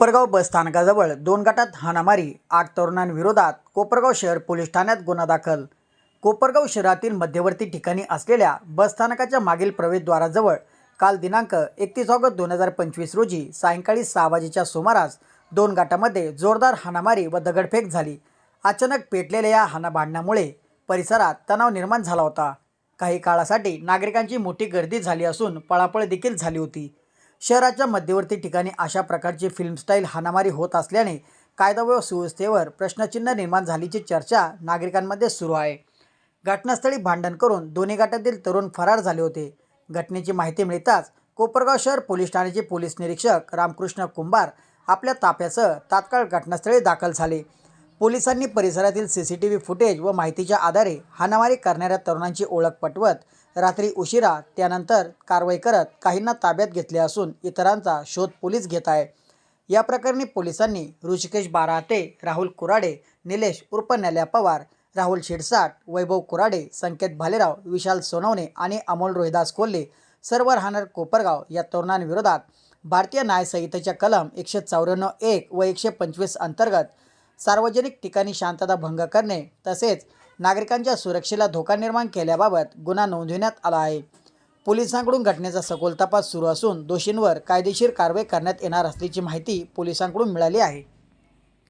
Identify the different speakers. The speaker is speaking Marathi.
Speaker 1: कोपरगाव बसस्थानकाजवळ दोन गटात हाणामारी आठ तरुणांविरोधात कोपरगाव शहर पोलीस ठाण्यात गुन्हा दाखल. कोपरगाव शहरातील मध्यवर्ती ठिकाणी असलेल्या बसस्थानकाच्या मागील प्रवेशद्वाराजवळ काल दिनांक एकतीस ऑगस्ट दोन हजार पंचवीस रोजी सायंकाळी सहा वाजेच्या सुमारास दोन गटामध्ये जोरदार हाणामारी व दगडफेक झाली. अचानक पेटलेल्या या हाणाभांडणामुळे परिसरात तणाव निर्माण झाला होता. काही काळासाठी नागरिकांची मोठी गर्दी झाली असून पळापळ देखील झाली होती. शहराच्या मध्यवर्ती ठिकाणी अशा प्रकारची फिल्मस्टाईल हाणामारी होत असल्याने कायदा व सुव्यवस्थेवर प्रश्नचिन्ह निर्माण झाल्याची चर्चा नागरिकांमध्ये सुरू आहे. घटनास्थळी भांडण करून दोन्ही गटातील तरुण फरार झाले होते. घटनेची माहिती मिळताच कोपरगाव शहर पोलीस ठाण्याचे पोलीस निरीक्षक रामकृष्ण कुंभार आपल्या ताफ्यासह तात्काळ घटनास्थळी दाखल झाले. पोलिसांनी परिसरातील C C T V footage व माहितीच्या आधारे हाणामारी करणाऱ्या तरुणांची ओळख पटवत रात्री उशिरा त्यानंतर कारवाई करत काहींना ताब्यात घेतले असून इतरांचा शोध पोलीस घेत आहे. या प्रकरणी पोलिसांनी ऋषिकेश बाराते राहुल कुराडे निलेश उर्फ नल्या पवार राहुल शिरसाट वैभव कुराडे संकेत भालेराव विशाल सोनवणे आणि अमोल रोहिदास कोल्हे सर्व राहणार कोपरगाव या तरुणांविरोधात भारतीय न्यायसंहितेच्या कलम एकशे चौऱ्याण्णव एक व एकशे पंचवीस अंतर्गत सार्वजनिक ठिकाणी शांतता भंग करणे तसेच नागरिकांच्या सुरक्षेला धोका निर्माण केल्याबाबत गुन्हा नोंदविण्यात आला आहे. पोलिसांकडून घटनेचा सखोल तपास सुरू असून दोषींवर कायदेशीर कारवाई करण्यात येणार असल्याची माहिती पोलिसांकडून मिळाली आहे.